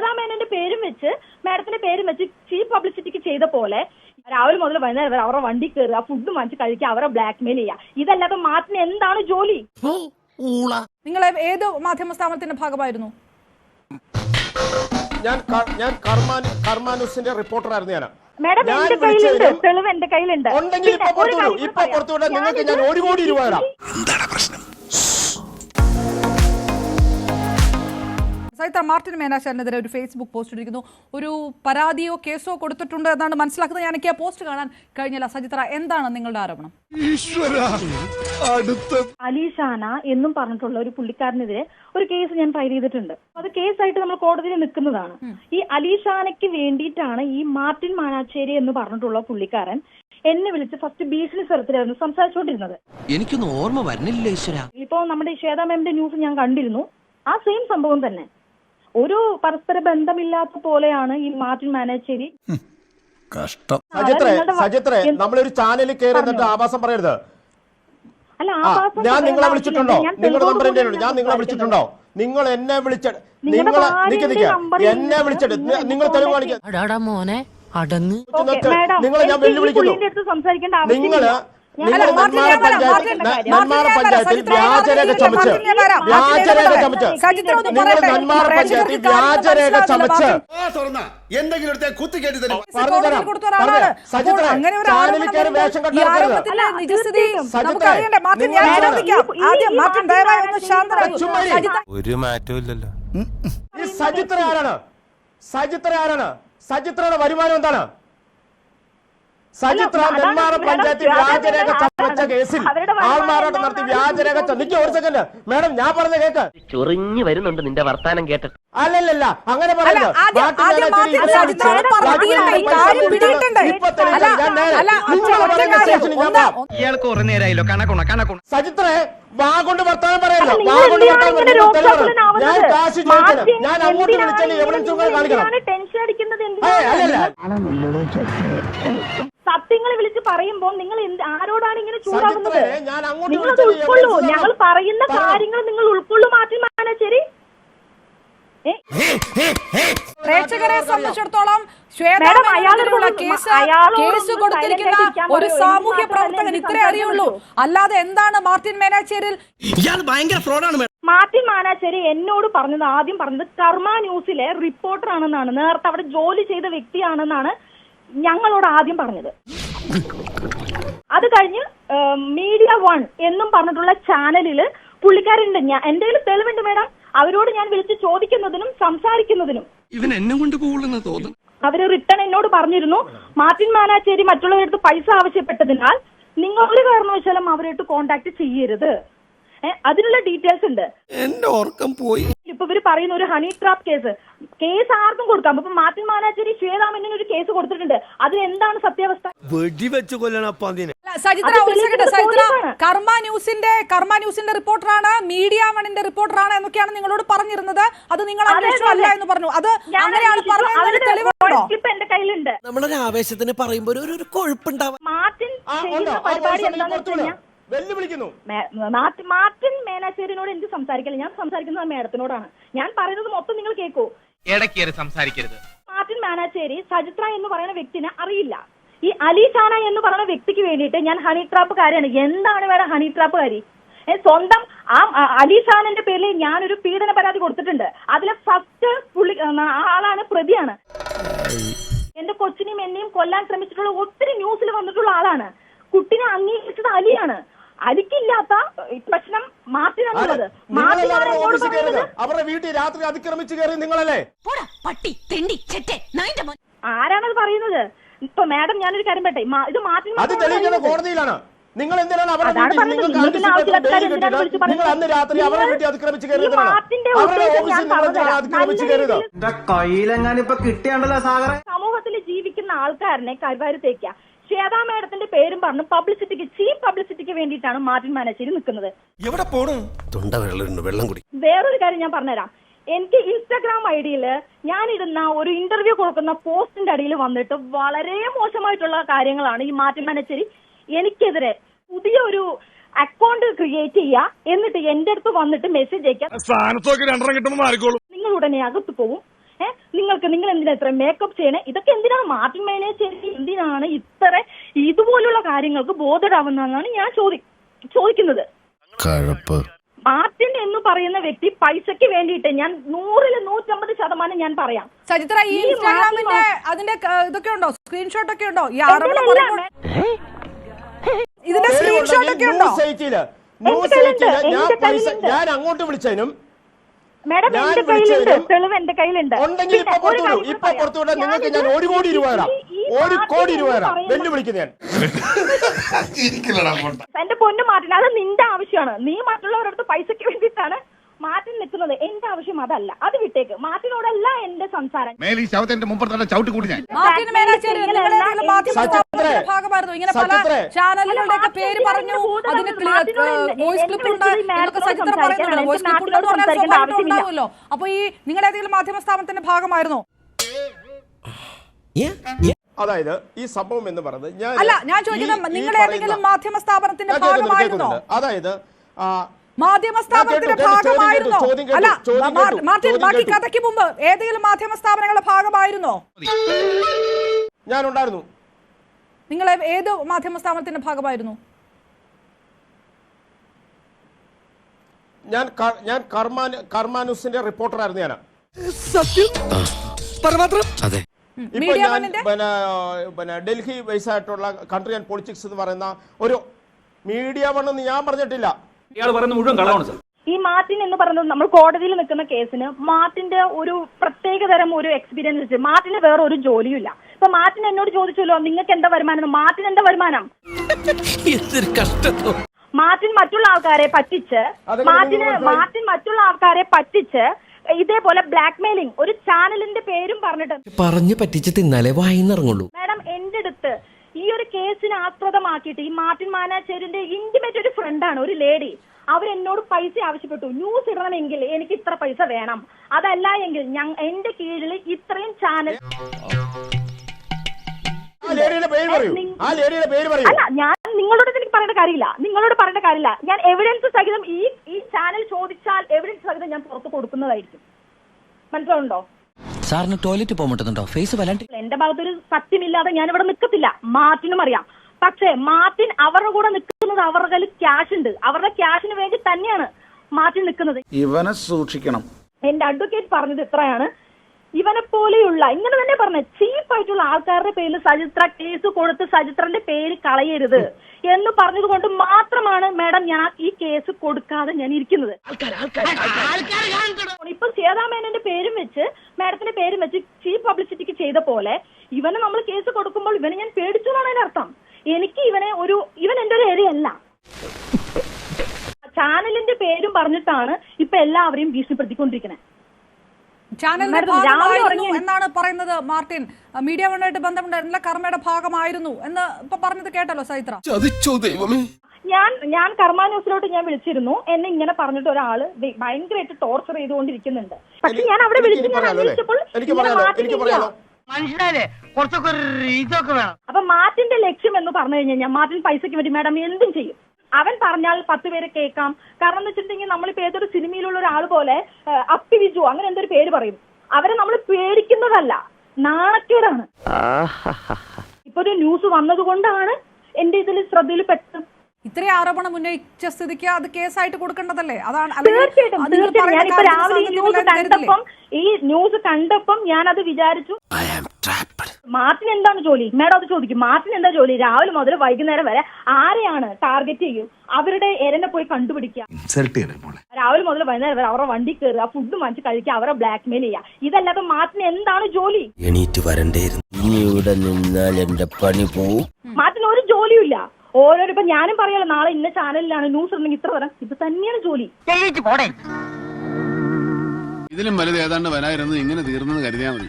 ശ്വേതാമേനന്റെ പേരും വെച്ച് മാഡത്തിന്റെ പേരും വെച്ച് ചീഫ് പബ്ലിസിറ്റിക്ക് ചെയ്ത പോലെ രാവിലെ മുതൽ വൈകുന്നേരം വരെ അവരുടെ വണ്ടി കയറുക ഫുഡ് വാങ്ങിച്ച് കഴിക്കുക അവരെ ബ്ലാക്ക് മെയിൽ ചെയ്യുക. ഇതല്ലാതെ മാത്രം എന്താണ് ജോലി? നിങ്ങൾ ഏത് മാധ്യമ സ്ഥാപനത്തിന്റെ ഭാഗമായിരുന്നു? ഞാൻ ഞാൻ കർമാനു കർമാനുസിന്റെ റിപ്പോർട്ടറായിരുന്നു ഞാൻ മാഡം എന്റെ കയ്യിലുണ്ട്. തെളിവ് എന്റെ കയ്യിലുണ്ട്. ഉണ്ടെങ്കിൽ ഇപ്പൊ പുറത്തുവിടൂ. നിങ്ങൾക്ക് ഞാൻ ഒരു കോടി രൂപ തരാം. സൈത്ര മാർട്ടിൻ മേനാശാലിനെതിരെ ഒരു ഫേസ്ബുക്ക് പോസ്റ്റ് ഇട്ടിരിക്കുന്നു. ഒരു പരാതിയോ കേസോ കൊടുത്തിട്ടുണ്ട് എന്നാണ് മനസ്സിലാക്കുന്നത്. ഞാൻ എനിക്ക് ആ പോസ്റ്റ് കാണാൻ കഴിഞ്ഞില്ല. സജിത്ര എന്താണ് നിങ്ങളുടെ ആരോപണം? അലീഷാന എന്നും പറഞ്ഞിട്ടുള്ള ഒരു പുള്ളിക്കാരനെതിരെ ഒരു കേസ് ഞാൻ ഫയൽ ചെയ്തിട്ടുണ്ട്. അത് കേസായിട്ട് നമ്മൾ കോടതിയിൽ നിൽക്കുന്നതാണ്. ഈ അലീഷാനയ്ക്ക് വേണ്ടിയിട്ടാണ് ഈ മാർട്ടിൻ മാനാച്ചേരി എന്ന് പറഞ്ഞിട്ടുള്ള പുള്ളിക്കാരൻ എന്നെ വിളിച്ച് ഫസ്റ്റ് ഭീഷണി സ്വരത്തിലായിരുന്നു സംസാരിച്ചുകൊണ്ടിരുന്നത്. എനിക്കൊന്നും ഓർമ്മ വരുന്നില്ല ഈശ്വര. ഇപ്പോ നമ്മുടെ ശ്വേത മാമിന്റെ ന്യൂസ് ഞാൻ കണ്ടിരുന്നു. ആ സെയിം സംഭവം തന്നെ. ഒരു പരസ്പര ബന്ധമില്ലാത്ത പോലെയാണ് ഈ മാർട്ടിൻ മാനേച്ചേരി. കഷ്ടം. സജിത്രേ സജിത്രേ നമ്മളൊരു ചാനലിൽ കയറി എന്നിട്ട് ആവാസം പറയരുത്. ഞാൻ നിങ്ങളെ വിളിച്ചിട്ടുണ്ടോ? നിങ്ങളുടെ നമ്പർ എന്റെ ഞാൻ നിങ്ങളെ വിളിച്ചിട്ടുണ്ടോ? നിങ്ങൾ എന്നെ വിളിച്ച നിങ്ങൾ നിക്ക് നിക്ക. എന്നെ. വിളിച്ചിട്ട് നിങ്ങൾ തെളിവ് കാണിക്കുക മോനെ അടങ്ങ്. നിങ്ങളെ ഞാൻ വെല്ലുവിളിക്കുന്നു. നിങ്ങൾ നിങ്ങൾ നെന്മാറ നെന്മാറ പഞ്ചായത്തിൽ വ്യാജരേഖ ചമച്ച്. വ്യാജരേഖ ചമച്ച്. നിങ്ങൾ നെന്മാറ പഞ്ചായത്തിൽ വ്യാജരേഖ ചമച്ച്. എന്തെങ്കിലും പറഞ്ഞു തരാം. സജിത്ര ചാനലിൽ കയറി വേഷം ഒരു മാറ്റവും ഇല്ലല്ലോ. ഈ സജിത്ര ആരാണ്? സജിത്ര ആരാണ്? സജിത്രയുടെ വരുമാനം എന്താണ്? സജിത്ര നെന്മാറ പഞ്ചായത്തിൽ വ്യാജരേഖ ചമച്ച കേസിൽ ആൾമാറാട്ടം നടത്തി വ്യാജരേഖ ച- ഒരു സെക്കൻഡ്. മേഡം ഞാൻ പറഞ്ഞ കേക്ക്. ചൊറിഞ്ഞു വരുന്നുണ്ട് നിന്റെ വർത്താനം കേട്ടിട്ട്. അല്ലല്ല അങ്ങനെ. ഇയാൾക്ക് കുറെ നേരമായില്ലോ. കണക്കുണ കണക്കുണ സജിത്രേ വാ കൊണ്ട് വർത്താനം പറയല്ലോ അല്ല, വാ കൊണ്ട് വർത്താനം? ഞാൻ കാശ് ചോദിക്കണം. ഞാൻ അങ്ങോട്ട് വിളിച്ചാൽ എവിടെ കാണിക്കണം. ടെൻഷൻ അടിക്കുന്നത്? ഏയ്, അല്ലല്ല. സത്യങ്ങൾ വിളിച്ച് പറയുമ്പോൾ നിങ്ങൾ എന്ത് ആരോടാണ് ഇങ്ങനെ ചൂടാകുന്നത്? ഞാൻ അങ്ങോട്ട് നിങ്ങൾ ഉൾക്കൊള്ളു ഞങ്ങൾ പറയുന്ന കാര്യങ്ങൾ നിങ്ങൾ ഉൾക്കൊള്ളു മാറ്റി ശരി പ്രേക്ഷകരെ സംബന്ധിച്ചിടത്തോളം ശ്വേത മാഡം, കേസ് കേസ് കൊടുത്തിരിക്കുന്ന ഒരു. സാമൂഹ്യ പ്രവർത്തകൻ ഇത്രേ അറിയുള്ളൂ. അല്ലാതെ എന്താണ് മാർട്ടിൻ മേനാച്ചേരിൽ ഇയാൾ ഭയങ്കര ഫ്രോഡാണ് മാർട്ടിൻ മാനാശ്ശേരി എന്നോട് പറഞ്ഞത് ആദ്യം പറഞ്ഞത് കർമ്മ ന്യൂസിലെ റിപ്പോർട്ടർ ആണെന്നാണ്. നേരത്തെ അവിടെ ജോലി ചെയ്ത വ്യക്തിയാണെന്നാണ് ഞങ്ങളോട് ആദ്യം പറഞ്ഞത്. അത് കഴിഞ്ഞ് മീഡിയ വൺ എന്നും പറഞ്ഞിട്ടുള്ള ചാനലിൽ പുള്ളിക്കാരുണ്ട്. ഞാൻ എന്റെ കയ്യിൽ തെളിവുണ്ട് മേഡം? അവരോട് ഞാൻ വിളിച്ച് ചോദിക്കുന്നതിനും സംസാരിക്കുന്നതിനും. ഇവൻ എന്നെ കൊണ്ട് പോകുള്ളെന്ന് തോന്നുന്നു. അവർ റിട്ടേൺ എന്നോട് പറഞ്ഞിരുന്നു. മാർട്ടിൻ മാനാച്ചേരി മറ്റുള്ളവരുടെ പൈസ ആവശ്യപ്പെട്ടതിനാൽ നിങ്ങൾ ഒരു കാരണവശാലും അവരായിട്ട് കോണ്ടാക്ട് ചെയ്യരുത്. അതിനുള്ള ഡീറ്റെയിൽസ് ഉണ്ട്. എന്റെ ഓർക്കം പോയി. ഇപ്പൊ ഇവർ പറയുന്ന ഒരു ഹണി ട്രാപ്പ് കേസ് കേസ് ആർക്കും കൊടുക്കാം. അപ്പൊ മാർട്ടിൻ മാനാച്ചേരി ശ്വേതാമന്യന് ഒരു കേസ് കൊടുത്തിട്ടുണ്ട്. അതിൽ എന്താണ് സത്യാവസ്ഥ? വെടിവെച്ച് കൊല്ലണം അതിനെ. അല്ല, സജിത്ര അത് ഒരു സെക്കൻഡ് സജിത്ര കർമ്മ ന്യൂസിന്റെ കർമ്മ ന്യൂസിന്റെ റിപ്പോർട്ടറാണ് മീഡിയ വണിന്റെ റിപ്പോർട്ടറാണ് എന്നൊക്കെയാണ് നിങ്ങളോട് പറഞ്ഞിരുന്നത്. അത് നിങ്ങൾ അതെ, അന്വേഷണം അല്ല അതെ. എന്ന് പറഞ്ഞു. അത് അങ്ങനെയാണ് അവരുടെ തെളിവുണ്ടോ? ക്ലിപ്പ് എന്റെ കയ്യിലുണ്ട്. നമ്മളൊരു ആവേശത്തിന് പറയുമ്പോൾ ഒരു ഒരു കൊഴുപ്പുണ്ടാവാം. മാർട്ടിൻ ചെയ്യുന്ന പരിപാടി എന്താണെന്ന് വെച്ച് കഴിഞ്ഞാൽ വെല്ലുവിളിക്കുന്നു. മാർട്ടിൻ മാർട്ടിൻ മേനാച്ചേരിനോട് എനിക്ക് സംസാരിക്കില്ല ഞാൻ സംസാരിക്കുന്നത് മേഡത്തിനോടാണ്. ഞാൻ പറയുന്നത് മൊത്തം നിങ്ങൾ കേൾക്കൂ ഇടയ്ക്കേറി സംസാരിക്കരുത്. മാർട്ടിൻ മാനാച്ചേരി സജിത്ര എന്ന് പറയുന്ന വ്യക്തിനെ അറിയില്ല. ഈ അലീഷാന എന്ന് പറയുന്ന വ്യക്തിക്ക് വേണ്ടിയിട്ട് ഞാൻ ഹണി ട്രാപ്പുകാരിയാണ് എന്താണ് വേണം ഹണി ട്രാപ്പുകാരി ഏ, സ്വന്തം ആ അലി അലീഷാനന്റെ പേരിൽ ഞാനൊരു പീഡന പരാതി കൊടുത്തിട്ടുണ്ട്. അതിലെ ഫസ്റ്റ് പുള്ളി ആ, ആളാണ് പ്രതിയാണ്. എന്റെ കൊച്ചിനെയും എന്നെയും കൊല്ലാൻ ശ്രമിച്ചിട്ടുള്ള ഒത്തിരി ന്യൂസിൽ വന്നിട്ടുള്ള ആളാണ്. കുട്ടിനെ അംഗീകരിച്ചത് അലിയാണ്. അലിക്കില്ലാത്ത ഏ, പ്രശ്നം മാർട്ടിനാണുള്ളത് മാർട്ടിനാണ് അവരുടെ വീട്ടിൽ രാത്രി അതിക്രമിച്ചു കയറി നിങ്ങളല്ലേ? പട്ടി തെണ്ടി ചെറ്റെ നായിന്റെ മോൻ. ആരാണത് പറയുന്നത്? ഇപ്പൊ മാഡം ഞാനൊരു കാര്യം പെട്ടെ ഇത് മാർട്ടിൻ അത് കോടതിയിലാണ്. നിങ്ങൾ എന്തിനാണ് അവരുടെ? നിങ്ങൾ അന്ന് രാത്രി അവരുടെ വീട്ടിൽ അതിക്രമിച്ച് അവരുടെ ഉദ്ദേശം ഓഫീസിൽ ഞാൻ നിങ്ങൾ എന്തിനാണ് പറഞ്ഞുതരാം. അതിക്രമിച്ച് നല്ല കയറിയത്. രീതിയിൽ എന്റെ കയ്യിലെങ്ങാനും ഇപ്പൊ കിട്ടിയാണ്ടല്ലോ സാഗറെ? സമൂഹത്തിൽ ജീവിക്കുന്ന ആൾക്കാരനെ കരുവാരത്തേക്ക ശ്വേതാ മാഡത്തിന്റെ പേരും പറഞ്ഞു പബ്ലിസിറ്റിക്ക് ചീപ്പ് പബ്ലിസിറ്റിക്ക് വേണ്ടിയിട്ടാണ് മാർട്ടിൻ മാനേശ്ശേരി നിൽക്കുന്നത് എവിടെ പോണു? തൊണ്ട വെള്ളം കുടി. വേറൊരു കാര്യം ഞാൻ പറഞ്ഞുതരാം. എനിക്ക് ഇൻസ്റ്റാഗ്രാം ഐ ഡിയിൽ ഞാനിടുന്ന ഒരു ഇന്റർവ്യൂ കൊടുക്കുന്ന പോസ്റ്റിന്റെ അടിയിൽ വന്നിട്ട് വളരെ മോശമായിട്ടുള്ള കാര്യങ്ങളാണ് ഈ മാർട്ടിൻ മാനേശ്ശേരി എനിക്കെതിരെ പുതിയ ഒരു അക്കൗണ്ട് ക്രിയേറ്റ് ചെയ്യാ എന്നിട്ട് എന്റെ അടുത്ത് വന്നിട്ട് മെസ്സേജ് അയക്കാം സ്ഥാനത്തൊക്കെ രണ്ടെണ്ണം കിട്ടുമ്പോൾ മാറിക്കോളും. നിങ്ങൾ ഉടനെ അകത്ത് പോവും. നിങ്ങൾക്ക് നിങ്ങൾ എന്തിനാ ഇത്ര മേക്കപ്പ് ചെയ്യണേ? ഇതൊക്കെ എന്തിനാണ് മാർട്ടിൻ മേനേജ് എന്തിനാണ് ഇത്ര ഇതുപോലുള്ള കാര്യങ്ങൾക്ക് ബോധരാവുന്നതെന്നാണ് ഞാൻ ചോദി ചോദിക്കുന്നത്. കഴപ്പ്. മാർട്ടിൻ എന്ന് പറയുന്ന വ്യക്തി പൈസക്ക് വേണ്ടിയിട്ട് ഞാൻ നൂറിൽ നൂറ്റമ്പത് ശതമാനം ഞാൻ പറയാം. സജിത്ര ഈ ഇൻസ്റ്റാഗ്രാമിന്റെ അതിന്റെ ഇതൊക്കെ ഉണ്ടോ? സ്ക്രീൻഷോട്ട് ഒക്കെ ഉണ്ടോ? ഈ ആരോപണം ഇതിന്റെ സ്ക്രീൻഷോട്ട് ഒക്കെ ഉണ്ടോ? ന്യൂസ് എയ്റ്റിൽ ന്യൂസ് കയ്യിലുണ്ട്, ഞാൻ പൈസ ഞാൻ അങ്ങോട്ട് വിളിച്ചതിനും മാഡം എന്റെ കയ്യിലുണ്ട്. തെളിവ് എന്റെ കയ്യിലുണ്ട്. ഉണ്ടെങ്കിൽ ഇപ്പൊ ഇപ്പൊ നിങ്ങൾക്ക് ഞാൻ ഒരു കോടി രൂപ തരാം. ഒരു കോടി രൂപ തരാം. വെല്ലുവിളിക്കുന്ന വെല്ലു ഞാൻ എന്റെ പൊന്നു മാർട്ടിൻ അത് നിന്റെ ആവശ്യമാണ്. നീ മറ്റുള്ളവരടുത്ത് പൈസക്ക് വേണ്ടിയിട്ടാണ് മാർട്ടിൻ നിൽക്കുന്നത് എന്റെ ആവശ്യം അതല്ല. അത് വിട്ടേക്ക്. മാറ്റിനോടല്ല എന്റെ സംസാരം. ഭാഗമായിരുന്നു. ഇങ്ങനെ പല ചാനലുകളുടെ പേര് പറഞ്ഞു. അതിന് വോയിസ് ക്ലിപ്പ്. വോയിസ് ക്ലിപ്പ് ഉണ്ടാവുമല്ലോ. അപ്പൊ ഈ നിങ്ങൾ ഏതെങ്കിലും മാധ്യമ സ്ഥാപനത്തിന്റെ ഭാഗമായിരുന്നോ? അതായത് ഈ സംഭവം എന്ന് പറയുന്നത് ഞാൻ അല്ല ഞാൻ ചോദിക്കുന്നത് നിങ്ങൾ ഏതെങ്കിലും മാധ്യമ സ്ഥാപനത്തിന്റെ ഭാഗമായിരുന്നോ? അതായത് മാധ്യമ സ്ഥാപനത്തിന്റെ ഭാഗമായിരുന്നോ? അല്ല മാർട്ടിൻ ബാക്കി. കഥയ്ക്ക് മുമ്പ് ഏതെങ്കിലും മാധ്യമ സ്ഥാപനങ്ങളുടെ ഭാഗമായിരുന്നോ? ഞാൻ ഉണ്ടായിരുന്നു നിങ്ങൾ ഏത് മാധ്യമ സ്ഥാപനത്തിന്റെ ഭാഗമായിരുന്നു? ഞാൻ ഞാൻ കർമാൻ കർമാനുസിന്റെ റിപ്പോർട്ടറായിരുന്നു ഞാൻ സത്യം? അതെ. ഇപ്പൊ ഞാൻ പിന്നെ പിന്നെ ഡൽഹി ബേസ് ആയിട്ടുള്ള കൺട്രി ആൻഡ് പൊളിറ്റിക്സ് എന്ന് പറയുന്ന ഒരു മീഡിയ വണ്ണെന്ന് ഞാൻ പറഞ്ഞിട്ടില്ല. ഇയാൾ പറയുന്നത് മുഴുവൻ കളവാണ് സാർ. ഈ മാർട്ടിൻ എന്ന് പറയുന്നത് നമ്മൾ കോടതിയിൽ നിൽക്കുന്ന കേസിന് മാർട്ടിന്റെ ഒരു പ്രത്യേക തരം ഒരു എക്സ്പീരിയൻസ് വെച്ച് മാർട്ടിന് വേറെ ഒരു ജോലിയില്ല ഇപ്പൊ മാർട്ടിൻ എന്നോട് ചോദിച്ചല്ലോ നിങ്ങൾക്ക് എന്താ വരുമാനം? മാർട്ടിൻ എന്താ വരുമാനം? മാർട്ടിൻ മറ്റുള്ള ആൾക്കാരെ പറ്റിച്ച് മാർട്ടിന് മാർട്ടിൻ മറ്റുള്ള ആൾക്കാരെ പറ്റിച്ച് ഇതേപോലെ ബ്ലാക്ക് മെയിലിംഗ് ഒരു ചാനലിന്റെ പേരും പറഞ്ഞിട്ട് പറഞ്ഞു പറ്റിച്ച് തിന്നാലേ വായിന്നിറങ്ങുള്ളൂ മാഡം എന്റെ അടുത്ത് ഈ ഒരു കേസിനെ ആസ്പദമാക്കിയിട്ട് ഈ മാർട്ടിൻ മാനാച്ചേരിന്റെ ഇന്റിമേറ്റ് ഒരു ഫ്രണ്ടാണ് ഒരു ലേഡി അവരെന്നോട് പൈസ ആവശ്യപ്പെട്ടു. ന്യൂസ് ഇടണമെങ്കിൽ എനിക്ക് ഇത്ര പൈസ വേണം. അതല്ല എങ്കിൽ ഞ- എന്റെ കീഴിൽ ഇത്രയും ചാനൽ അല്ല ഞാൻ നിങ്ങളോട് എനിക്ക് പറയേണ്ട കാര്യമില്ല. നിങ്ങളോട് പറയേണ്ട കാര്യമില്ല. ഞാൻ എവിഡൻസ് സഹിതം ഈ ഈ ചാനൽ ചോദിച്ചാൽ എവിഡൻസ് സഹിതം ഞാൻ പുറത്ത് കൊടുക്കുന്നതായിരിക്കും. മനസ്സിലാവുണ്ടോ സാറിന് ടോയ്ലറ്റ് പോകുമ്പോട്ടുണ്ടോ ഫേസ് വല്ലാണ്ട് എന്റെ ഭാഗത്തൊരു സത്യമില്ലാതെ ഞാൻ ഇവിടെ നിൽക്കത്തില്ല മാറ്റിനും അറിയാം. പക്ഷേ മാർട്ടിൻ അവരുടെ കൂടെ നിൽക്കുന്നത് അവരുടെ കയ്യിൽ ക്യാഷ് ഉണ്ട്. അവരുടെ ക്യാഷിന് വേണ്ടി തന്നെയാണ് മാർട്ടിൻ നിൽക്കുന്നത്. ഇവനെ സൂക്ഷിക്കണം. എന്റെ അഡ്വക്കേറ്റ് പറഞ്ഞത് ഇത്രയാണ്. ഇവനെ പോലെയുള്ള ഇങ്ങനെ തന്നെ പറഞ്ഞ ചീപ്പായിട്ടുള്ള ആൾക്കാരുടെ പേരിൽ സജിത്ര കേസ് കൊടുത്ത് സജിത്രന്റെ പേര് കളയരുത് എന്ന് പറഞ്ഞത് കൊണ്ട് മാത്രമാണ് മാഡം ഞാൻ ഈ കേസ് കൊടുക്കാതെ ഞാൻ ഇരിക്കുന്നത്. ഇപ്പൊ സീതാമേനന്റെ പേരും വെച്ച് മാഡത്തിന്റെ പേരും വെച്ച് ചീഫ് പബ്ലിസിറ്റിക്ക് ചെയ്ത പോലെ ഇവന് നമ്മൾ കേസ് കൊടുക്കുമ്പോൾ ഇവനെ ഞാൻ പേടിച്ചു എന്നാണ് അതിന്റെ അർത്ഥം. എനിക്ക് ഇവനെ ഒരു ഇവൻ എന്റെ ഒരു ഏരിയല്ല ചാനലിന്റെ പേരും പറഞ്ഞിട്ടാണ് ഇപ്പൊ എല്ലാവരെയും ഭീഷണിപ്പെടുത്തിക്കൊണ്ടിരിക്കുന്നത് ചാനലിന്റെ ഭാഗമായിരുന്നു എന്നാണ് പറയുന്നത് മാർട്ടിൻ. മീഡിയ വണ്ണായിട്ട് ബന്ധമുണ്ടായിരുന്നില്ല. കർമ്മയുടെ ഭാഗമായിരുന്നു എന്ന് ഇപ്പൊ പറഞ്ഞത് കേട്ടല്ലോ സൈത്ര. ചതിച്ചോ ദൈവമേ. ഞാൻ ഞാൻ കർമ്മ ന്യൂസിലോട്ട് ഞാൻ വിളിച്ചിരുന്നു. എന്നെ ഇങ്ങനെ പറഞ്ഞിട്ട് ഒരാൾ ഭയങ്കരമായിട്ട് ടോർച്ചർ ചെയ്തുകൊണ്ടിരിക്കുന്നുണ്ട്. പക്ഷെ ഞാൻ അവിടെ വിളിച്ചു ഞാൻ അന്വേഷിച്ചപ്പോൾ കുറച്ചൊക്കെ ഇതൊക്കെ വേണം. അപ്പൊ മാറ്റിന്റെ ലക്ഷ്യം എന്ന് പറഞ്ഞു കഴിഞ്ഞാൽ മാർട്ടിൻ പൈസയ്ക്ക് വേണ്ടി മാഡം എന്തും ചെയ്യും. അവൻ പറഞ്ഞാൽ പത്ത് പേര് കേൾക്കാം. കാരണം എന്ന് വെച്ചിട്ടുണ്ടെങ്കിൽ നമ്മളിപ്പോ ഏതൊരു സിനിമയിലുള്ള ഒരാൾ പോലെ അപ്പി വിജു അങ്ങനെ എന്തൊരു പേര് പറയും. അവരെ നമ്മൾ പേടിക്കുന്നതല്ല നാണക്കേടാണ്. ഇപ്പൊ ഒരു ന്യൂസ് വന്നതുകൊണ്ടാണ് എന്റെ ഇതിൽ ശ്രദ്ധയിൽ പെട്ടത്. ഇത്രയും ആരോപണം ഉന്നയിച്ച സ്ഥിതിക്ക് അത് കേസായിട്ട് കൊടുക്കേണ്ടതല്ലേ? അതാണ് തീർച്ചയായിട്ടും ഞാൻ തീർച്ചയായിട്ടും. ഞാനിപ്പോ രാവിലെ ഈ ന്യൂസ് കണ്ടപ്പം ഈ ന്യൂസ് കണ്ടപ്പം ഞാൻ അത് വിചാരിച്ചു മാർട്ടിൻ എന്താണ് ജോലി? മാഡം അത് ചോദിക്കും. മാർട്ടിൻ എന്താ ജോലി? രാവിലെ മുതൽ വൈകുന്നേരം വരെ ആരെയാണ് ടാർഗറ്റ് ചെയ്യും? അവരുടെ എരനെ പോയി കണ്ടുപിടിക്കുക. രാവിലെ മുതൽ വൈകുന്നേരം വരെ അവരുടെ വണ്ടി കയറുക ഫുഡ് വാങ്ങിച്ച് കഴിക്കുക അവരെ ബ്ലാക്ക് മെയിൽ ചെയ്യുക. ഇതല്ലാതെ മാർട്ടിന് എന്താണ് ജോലി? എണീറ്റ് വരണ്ടേയിരുന്നു ഇനി ഇവിടെ നിന്നാൽ എന്റെ പണി പോവും. മാർട്ടിന് ഒരു ജോലിയും ഇല്ല. ഓരോരോ ഇപ്പൊ ഞാനും പറയാലോ നാളെ ഇന്ന ചാനലിലാണ് ന്യൂസ് ഉണ്ടെങ്കിൽ ഇത്ര വരാം. ഇത് തന്നെയാണ് ജോലി. ഇതിലും വലുത് ഏതാണ്ട് വരായിരുന്നു ഇങ്ങനെ തീർന്നെന്ന് കരുതിയാൽ മതി.